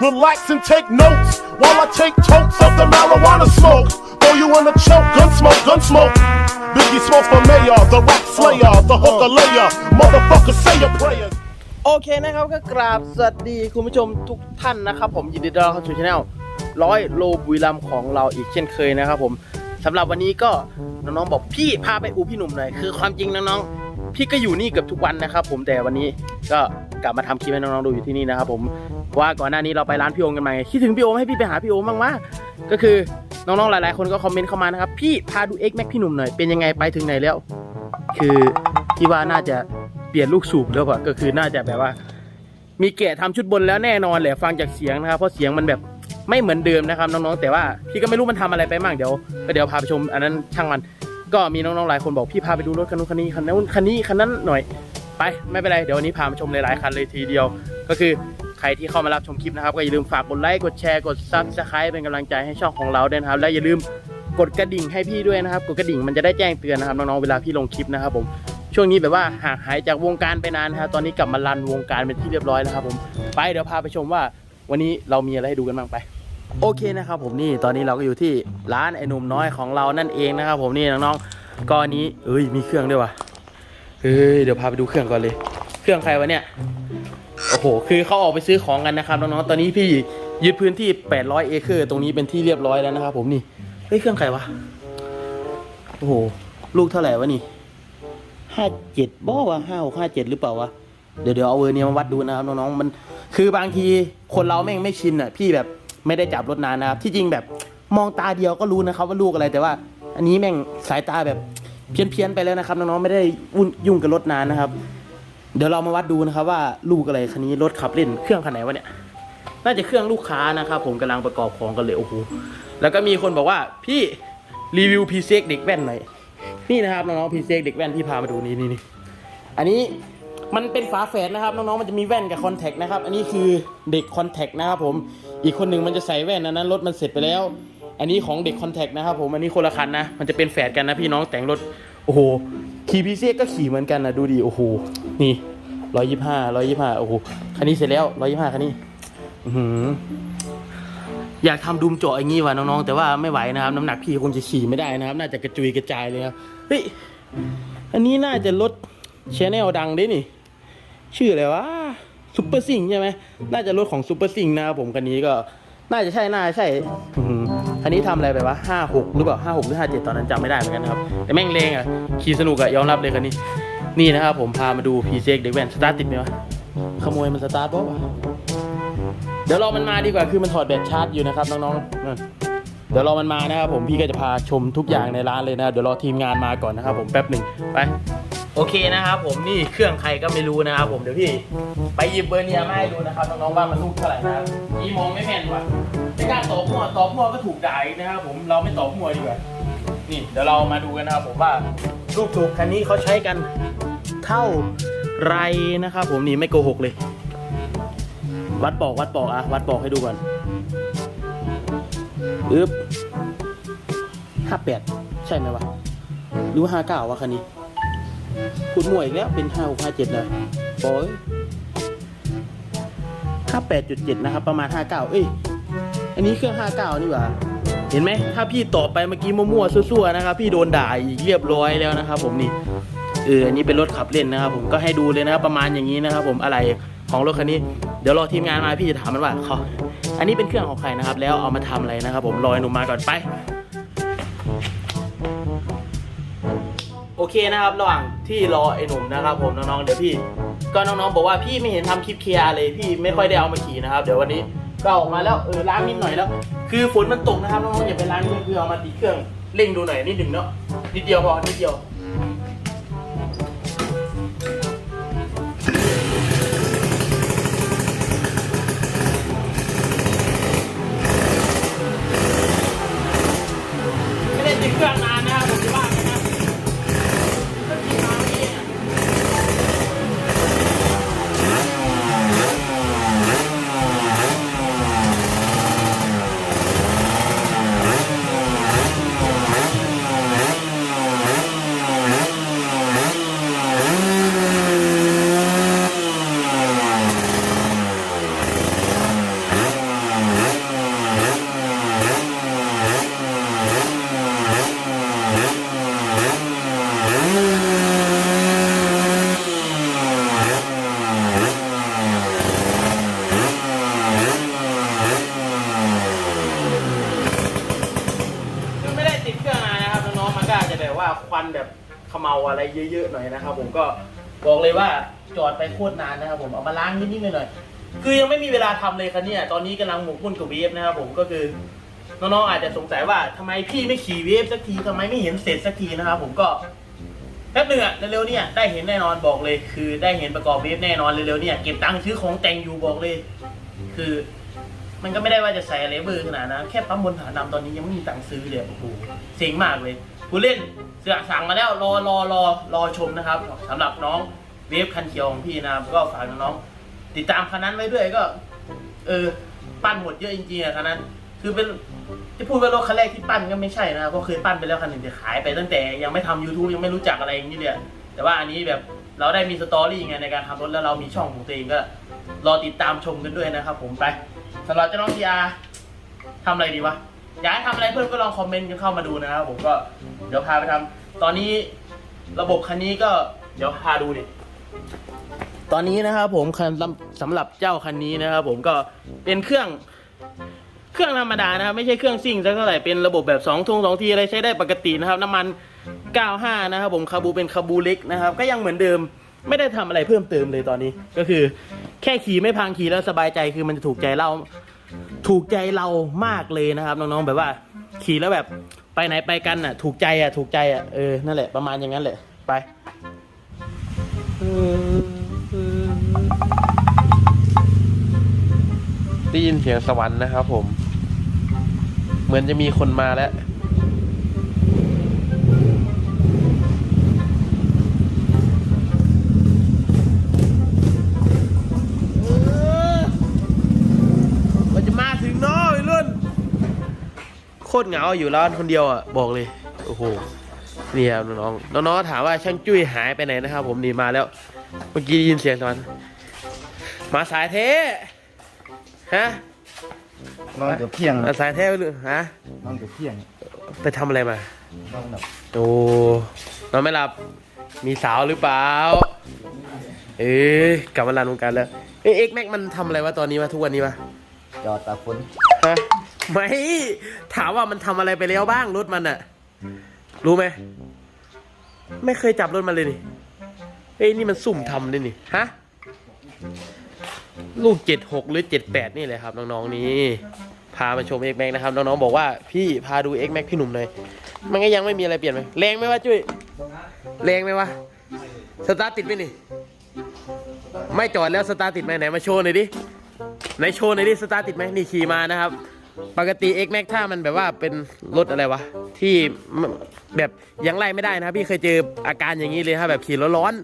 Relax and take notes while I take totes of the marijuana smoke. Throw you in a choke, gun smoke, gun smoke. Biggie smoke for mayor, the rap slayer, the hooker layer. Motherfucker, say your prayers. โอเคนะครับก็กราบสวัสดีคุณผู้ชมทุกท่านนะครับ ผมยินดีต้อนรับเข้าสู่ช anel ร้อยโลบุรีรัมย์ของเราอีกเช่นเคยนะครับผมสำหรับวันนี้ก็น้องๆบอกพี่พาไปอูพี่หนุ่มหน่อยคือความจริงน้องๆพี่ก็อยู่นี่เกือบทุกวันนะครับ ผมแต่วันนี้ก็ กลับมาทำคลิปให้น้องๆดูอยู่ที่นี่นะครับผมว่าก่อนหน้านี้เราไปร้านพี่โอมกันมาคิดถึงพี่โอมให้พี่ไปหาพี่โอมบ้างวะก็คือน้องๆหลายๆ คนก็คอมเมนต์เข้ามานะครับพี่พาดู X Max พี่หนุ่มหน่อยเป็นยังไงไปถึงไหนแล้ว คือพี่ว่าน่าจะเปลี่ยนลูกสูบแล้วอะก็คือน่าจะแบบว่า มีแกะทำชุดบนแล้วแน่นอนแหละฟังจากเสียงนะครับเพราะเสียงมันแบบไม่เหมือนเดิมนะครับน้องๆแต่ว่าพี่ก็ไม่รู้มันทำอะไรไปบ้างเดี๋ยวก็เดี๋ยวพาไปชมอันนั้นช่างมันก็มีน้องๆหลายคนบอกพี่พาไปดูรถคันนู้นคันนี้คันนู้นคันนี้คันนั้นหน่อย ไปไม่เป็นไรเดี๋ยววันนี้พามาชมหลายๆคันเลยทีเดียว ก็คือใครที่เข้ามารับชมคลิปนะครับก็อย่าลืมฝากกดไลค์กดแชร์กดซับสไครป์เป็นกำลังใจให้ช่องของเราด้วยนะครับ และอย่าลืมกดกระดิ่งให้พี่ด้วยนะครับกดกระดิ่งมันจะได้แจ้งเตือนนะครับน้องๆเวลาพี่ลงคลิปนะครับผมช่วงนี้แบบว่าห่างหายจากวงการไปนานนะครับตอนนี้กลับมารันวงการเป็นที่เรียบร้อยแล้วครับผมไปเดี๋ยวพาไปชมว่าวันนี้เรามีอะไรให้ดูกันบ้างไปโอเคนะครับผมนี่ตอนนี้เราก็อยู่ที่ร้านไอ้หนุ่มน้อยของเรานั่นเองนะครับผมนี่น้องๆก็อันนี้เอ้ยมีเครื่องด้วยว่ะ เฮ้ยเดี๋ยวพาไปดูเครื่องก่อนเลย เครื่องใครวะเนี่ย โอ้โห คือเขาออกไปซื้อของกันนะครับน้องๆ ตอนนี้พี่ยึดพื้นที่ 800 เอเคอร์ตรงนี้เป็นที่เรียบร้อยแล้วนะครับผมนี่ เฮ้ยเครื่องใครวะ โอ้โห ลูกเท่าไหร่วะนี่ห้าเจ็ดบอกว่าห้าหกห้าเจ็ดหรือเปล่าวะ เดี๋ยวเดี๋ยวเอาเวอร์เนี้ยมาวัดดูนะครับน้องๆ มัน คือบางทีคนเราแม่งไม่ชินอะ พี่แบบไม่ได้จับรถนานนะครับ ที่จริงแบบมองตาเดียวก็รู้นะครับว่าลูกอะไรแต่ว่า อันนี้แม่งสายตาแบบ เพี้ยนเพียนๆไปแล้วนะครับน้องๆไม่ได้ยุ่งกับรถนานนะครับ เดี๋ยวเรามาวัดดูนะครับ ว่าลูกอะไรคันนี้รถขับเล่นเครื่องคันไหนวะเนี่ยน่าจะเครื่องลูกค้านะครับผมกำลังประกอบของกันเลยโอ้โหแล้วก็มีคนบอกว่าพี่รีวิวพีเซ็กเด็กแว่นหน่อยนี่นะครับน้องๆพีเซ็กเด็กแว่นที่พามาดูนี่นี่นี่อันนี้มันเป็นฝาแฝดนะครับน้องๆมันจะมีแว่นกับคอนแทคนะครับอันนี้คือเด็กคอนแทคนะครับผมอีกคนหนึ่งมันจะใส่แว่นอันนั้นรถมันเสร็จไปแล้ว อันนี้ของเด็กคอนแทคนะครับผม อันนี้คนละคันนะ มันจะเป็นแฝดกันนะพี่น้องแต่งรถ โอ้โห ขี่พีเซกก็ขี่เหมือนกันนะดูดิ โอ้โห นี่ร้อยยี่ห้าร้อยยี่ห้าโอ้โห คันนี้เสร็จแล้วร้อยยี่ห้าคันนี้อืออยากทำดุมเจาะอย่างงี้ว่ะน้องๆ แต่ว่าไม่ไหวนะครับ น้ำหนักพี่คงจะขี่ไม่ได้นะครับ น่าจะกระจุยกระจายเลยครับ เฮ้ย อันนี้น่าจะรถชแนลดังดินี่ ชื่ออะไรวะซูเปอร์ซิงใช่ไหม น่าจะรถของซูเปอร์ซิงนะครับผมคันนี้ก็ น่าจะใช่น่าจะใช่อันนี้ทำอะไรไปวะห้าหกหรือเปล่าห้าหกหรือห้าเจ็ดตอนนั้นจำไม่ได้เหมือนกันนะครับ แต่แม่งเลงอะ ขี่สนุกอะยอมรับเลยคันนี้ นี่นะครับผมพามาดูพีเซกเด็กแว่นสตาร์ทติดไหมวะ ขโมยมันสตาร์ทบ่วะเดี๋ยวรอมันมาดีกว่าคือมันถอดแบตชาร์จอยู่นะครับน้องๆเดี๋ยวรอมันมานะครับผมพี่ก็จะพาชมทุกอย่างในร้านเลยนะเดี๋ยวรอทีมงานมาก่อนนะครับผมแป๊บหนึ่งไป โอเคนะครับผมนี่เครื่องใครก็ไม่รู้นะครับผมเดี๋ยวพี่ไปหยิบเบอร์เนียมาให้ดูนะครับน้องๆว่ามันลูกเท่าไหร่นะครับอีมองไม่แม่นว่ะไม่กล้าตอบมั่วตอบมั่วก็ถูกด่าอีกนะครับผมเราไม่ตอบมั่วดีกว่านี่เดี๋ยวเรามาดูกันนะครับผมว่าลูกสูบคันนี้เขาใช้กันเท่าไรนะครับผมนี่ไม่โกหกเลย วัดปอกวัดปอกอะวัดปอกให้ดูก่อนอึ๊บห้าแปดใช่ไหมวะหรือห้าเก้าวะคันนี้ พูดมั่วอีกแล้วเป็นห้าหกห้าเจ็ดเลยโอ้ยห้าแปดจุดเจ็ดนะครับ ประมาณห้าเก้าเอ้ยอันนี้เครื่องห้าเก้านี่หว่าเห็นไหมถ้าพี่ตอบไปเมื่อกี้มั่วๆซั่วๆนะครับ พี่โดนด่าอีกเรียบร้อยแล้วนะครับ ผมนี่เอออันนี้เป็นรถขับเล่นนะครับ ผมก็ให้ดูเลยนะครับประมาณอย่างนี้นะครับ ผมอะไรของรถคันนี้ เดี๋ยวรอทีมงานมาพี่จะถามมันว่าเขาอันนี้เป็นเครื่องของใครนะครับ แล้วเอามาทำอะไรนะครับ ผมรอให้หนุ่มมาก่อนไป โอเคนะครับ ระหว่างที่รอไอ้หนุ่มนะครับ ผมน้องๆเดี๋ยวพี่ ก็น้องๆบอกว่าพี่ไม่เห็นทำคลิปเคลียร์เลยพี่ไม่ค่อยได้เอามาขี่นะครับ เดี๋ยววันนี้ก็ออกมาแล้วเออล้างนิดหน่อยแล้ว คือฝนมันตกนะครับน้องๆอย่าไปล้างนี่คือเอามาติดเครื่องเร่งดูหน่อยนิดหนึ่งเนาะนิดเดียวพอนิดเดียว ควันแบบขมเมาอะไรเยอะๆหน่อยนะครับ ผมก็บอกเลยว่าจอดไปโคตรนานนะครับ ผมเอามาล้างนิดๆหน่อยๆคือยังไม่มีเวลาทำเลยคันเนี่ยตอนนี้กำลังหมกมุ่นกับเวฟนะครับ ผมก็คือน้องๆอาจจะสงสัยว่าทำไมพี่ไม่ขี่เวฟสักทีทำไมไม่เห็นเสร็จสักทีนะครับ ผมก็แป๊บหนึงอะเร็วๆเนี่ยได้เห็นแน่นอนบอกเลย คือได้เห็นประกอบเวฟแน่นอนเร็วๆเนี่ยเก็บตังค์ซื้อของแต่งอยู่บอกเลย คือ มันก็ไม่ได้ว่าจะใส่อะไรเบอร์ขนาดนะแค่ปั๊มบนผานดำตอนนี้ยังไม่มีตังค์ซื้อเลยโอ้โหเซ็งมากเลยกูเล่นเสือสั่งมาแล้วรอรอรอรอชมนะครับสำหรับน้องเวฟคันเขียวของพี่นะครับก็ฝากน้องๆติดตามคันนั้นไว้ด้วยก็ เออปั้นหมดเยอะจริงๆอะคันนั้น คือเป็นที่พูดว่ารถคันแรกที่ปั้นก็ไม่ใช่นะเพราะเคยปั้นไปแล้วคันหนึ่งแต่ขายไปตั้งแต่ยังไม่ทำ YouTube ยังไม่รู้จักอะไรอย่างนี้เลยแต่ว่าอันนี้แบบเราได้มีสตอรี่ไงในการทำรถแล้วเรามีช่องของตัวเองก็ รอติดตามชมกันด้วยนะครับผมไป สำหรับเจ้าน้องทีอาทำอะไรดีวะ อยากให้ทำอะไรเพิ่มก็ลองคอมเมนต์กันเข้ามาดูนะครับผมก็เดี๋ยวพาไปทำตอนนี้ระบบคันนี้ก็เดี๋ยวพาดูดิตอนนี้นะครับผมคันสำหรับเจ้าคันนี้นะครับผมก็เป็นเครื่องเครื่องธรรมดานะครับไม่ใช่เครื่องซิ่งสักเท่าไหร่เป็นระบบแบบ2ทง2ทีอะไรใช้ได้ปกตินะครับ น้ำมัน 95 นะครับผมคาบูเป็นคาบูเล็กนะครับ ก็ยังเหมือนเดิมไม่ได้ทำอะไรเพิ่มเติมเลยตอนนี้ ก็คือ แค่ขี่ไม่พังขี่แล้วสบายใจคือมันจะถูกใจเรา ถูกใจเรามากเลยนะครับ น้องๆแบบว่า ขี่แล้วแบบไปไหนไปกันอะ ถูกใจอะ ถูกใจอะเออนั่นแหละประมาณอย่างนั้นแหละไปได้ยินเสียงสวรรค์นะครับผม เหมือนจะมีคนมาแล้ว โคตรเหงาอยู่ร้านคนเดียวอะบอกเลยโอ้โหนี่ครับน้องๆน้องๆถามว่าช่างจุ้ยหายไปไหนนะครับ ผมนี่มาแล้ว เมื่อกี้ได้ยินเสียงตอนมาสายเทฮะนอนเกือบเที่ยงมาสายเทไปเลยฮะนอนเกือบเที่ยงไปทำอะไรมานอนแบบโอ้นอนไม่หลับมีสาวหรือเปล่า เอ้ยกลับมาลานวงการแล้วเอ้ยเอ็กแม็กมันทำอะไรวะตอนนี้วะทุกวันนี้วะจอดตากฝนฮะ ไม่ถามว่ามันทำอะไรไปแล้วบ้างรถมันอะรู้ไหมไม่เคยจับรถมันเลยนี่เอ้ยนี่มันสุ่มทำเลยนี่ฮะลูกเจ็ดหกหรือเจ็ดแปดนี่เลยครับน้องๆนี่พามาชม X Max นะครับน้องๆบอกว่าพี่พาดู X Max พี่หนุ่มหน่อยมันก็ยังไม่มีอะไรเปลี่ยนไหมแรงไหมวะจุ้ยแรงไหมวะสตาร์ติดไหมนี่ไม่จอดแล้วสตาร์ติดไหมไหนมาโชว์หน่อยดิในโชว์ในที่สตาร์ติดไหมนี่ขี่มานะครับ ปกติ X Max ถ้ามันแบบว่าเป็นรถอะไรวะ ที่แบบยังไล่ไม่ได้นะพี่เคยเจออาการอย่างนี้เลยฮะแบบขี่ร้วร้อน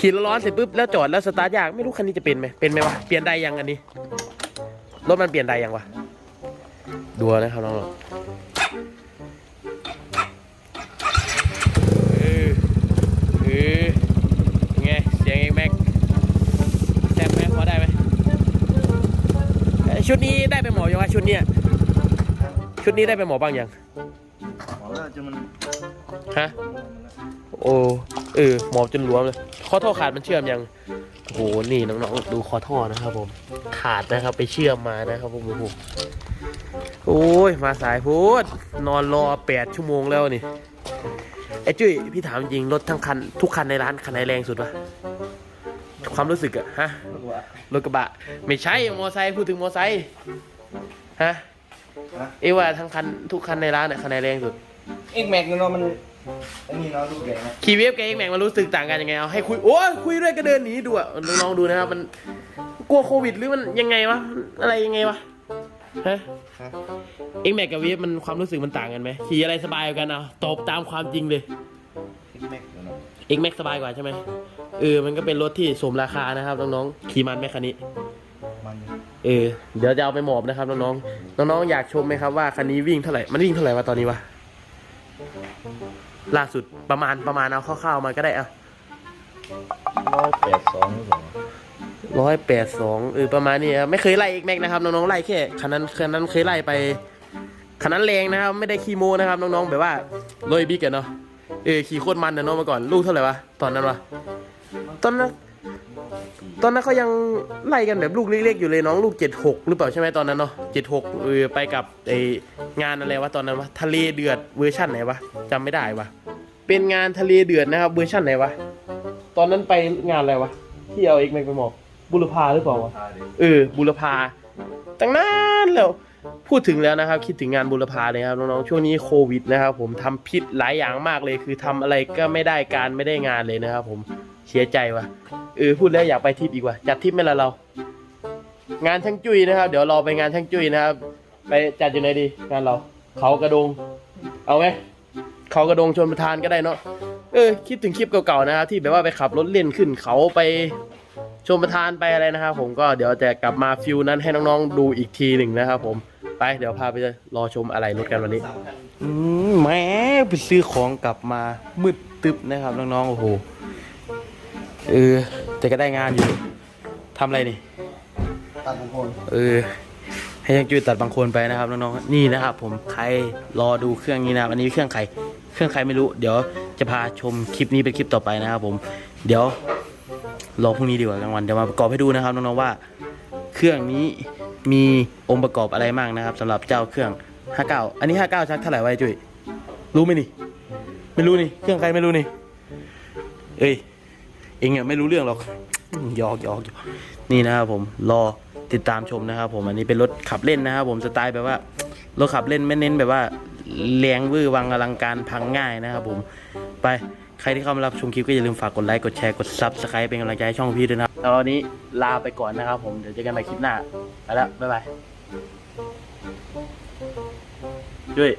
ขี่ร้อนเสร็จปุ๊บแล้วจอดแล้วสตาร์ทยากไม่รู้คันนี้จะเป็นไหมเป็นไหมวะเปลี่ยนได้ยังอันนี้รถมันเปลี่ยนได้ยังวะดูนะครับน้องๆเออเออเป็นไงเสียง X Max แซ่บไหมพอได้ไหมเอ้ย ชุดนี้ได้ไปหมอยังวะชุดเนี้ยชุดนี้ได้ไปหมอบ้างยังหมอแล้วจนมันฮะโอ้เออหมอบจนรวมเลยข้อท่อขาดมันเชื่อมยังโอ้โหนี่น้องๆดูคอท่อนะครับผมขาดนะครับไปเชื่อมมานะครับผมโอ้โหโอ้ยมาสายพูดนอนรอแปดชั่วโมงแล้วนี่ไอ้จุ้ยพี่ถามจริงรถทั้งคัน ทุกคันในร้านคันไหนแรงสุดวะความรู้สึกอะฮะ รถกระบะ ไม่ใช่มอไซค์พูดถึงมอไซค์ฮะฮะเอ้ว่าทั้งคันทุกคันในร้านเนี่ยคันไหนแรงสุดเอ็กแม็กเนาะมันอันนี้เนาะลูกใหญ่นะขี่เวฟกับเอ็กแม็กมันรู้สึกต่างกันยังไงเอาให้คุยโอ้ยคุยด้วยก็เดินหนีดูอะลองดูนะครับมันกลัวโควิดหรือมันยังไงวะอะไรยังไงวะฮะฮะเอ็กแม็กกับเวฟมันความรู้สึกมันต่างกันไหมขี่อะไรสบายกว่ากันเอาตอบตามความจริงเลยเอ็กแม็กเนาะเอ็กแม็กสบายกว่าใช่ไหม เออมันก็เป็นรถที่สมราคานะครับน้องๆขี่มันไหมคันนี้ มันเออเดี๋ยวจะเอาไปหมอบนะครับน้องๆน้องๆอยากชมไหมครับว่าคันนี้วิ่งเท่าไหร่มันวิ่งเท่าไหร่วะตอนนี้วะล่าสุดประมาณประมาณเอาคร่าวๆมาก็ได้อะร้อยแปดสองหรือเปล่าร้อยแปดสองเออประมาณนี้ครับไม่เคยไล่เอกแม็กนะครับน้องๆไล่แค่คันนั้นคันนั้นเคยไล่ไปคันนั้นแรงนะครับ ไม่ได้ขี่โมนะครับน้องๆแบบว่าโรยบิ๊กอะเนาะเออขี่โคตรมันนะเนาะเมื่อก่อนลูกเท่าไหร่วะตอนนั้นวะ ตอนนั้นสี่ตอนนั้นเขายังไล่กันแบบลูกเล็กๆอยู่เลยน้องลูกเจ็ดหกหรือเปล่าใช่ไหมตอนนั้นเนาะเจ็ดหกเออไปกับไองานอะไรวะตอนนั้นวะทะเลเดือดเวอร์ชั่นไหนวะจำไม่ได้วะเป็นงานทะเลเดือดนะครับเวอร์ชั่นไหนวะตอนนั้นไปงานอะไรวะที่เอาเอกแม็กไปหมอกบุรพาหรือเปล่าวะเออบุรพาตั้งนานแล้วพูดถึงแล้วนะครับ คิดถึงงานบุรพาเลยครับน้องๆช่วงนี้โควิดนะครับผมทำผิดหลายอย่างมากเลย คือทำอะไรก็ไม่ได้การไม่ได้งานเลยนะครับผม เสียใจว่ะเออพูดแล้วอยากไปทิปอีกว่าจัดทิปไหมล่ะเรา งานช่างจุ้ยนะครับ เดี๋ยวเราไปงานช่างจุ้ยนะครับ ไปจัดอยู่ไหนดีงานเรา เขากระดง เอาไหมเขากระดงชนประทานก็ได้เนาะเออคิดถึงคลิปเก่าๆนะครับที่แบบว่าไปขับรถเล่นขึ้นเขาไปชมประทานไปอะไรนะครับผมก็เดี๋ยวจะกลับมาฟิลนั้นให้น้องๆดูอีกทีหนึ่งนะครับผมไปเดี๋ยวพาไปรอชมอะไรรถกันวันนี้อืมแหม่ไปซื้อของกลับมามืดตึบนะครับน้องๆโอ้โห เออ แต่ก็ได้งานอยู่ทำอะไรนี่ ตัดบางคนเออ ให้ยังจุยตัดบางคนไปนะครับน้องๆ นี่นะครับ ผมใครรอดูเครื่องนี้นะครับอันนี้เครื่องใคร เครื่องใครไม่รู้ เดี๋ยวจะพาชมคลิปนี้เป็นคลิปต่อไปนะครับ ผม เดี๋ยวรอพรุ่งนี้ดีกว่ากลางวันเดี๋ยวมาประกอบให้ดูนะครับน้องๆว่า เครื่องนี้มีองค์ประกอบอะไรบ้างนะครับสำหรับเจ้าเครื่อง 59 อันนี้ 59ชักเท่าไหร่ไวะไอ้จุ้ยรู้ไหมนี่ ไม่รู้นี่ เครื่องใครไม่รู้นี่ เอ้ย เองอะไม่รู้เรื่องหรอกยอกยอกยอกนี่นะครับผมรอติดตามชมนะครับผมอันนี้เป็นรถขับเล่นนะครับผมสไตล์แบบว่ารถขับเล่นไม่เน้นแบบว่าแรงวื้อวังอลังการพังง่ายนะครับผมไปใครที่เข้ามารับชมคลิปก็อย่าลืมฝากกดไลค์กดแชร์กดซับสไครป์เป็นกำลังใจให้ช่องพี่ด้วยนะครับตอนนี้ลาไปก่อนนะครับผมเดี๋ยวเจอกันใหม่คลิปหน้าไปแล้วบ๊ายบายด้วย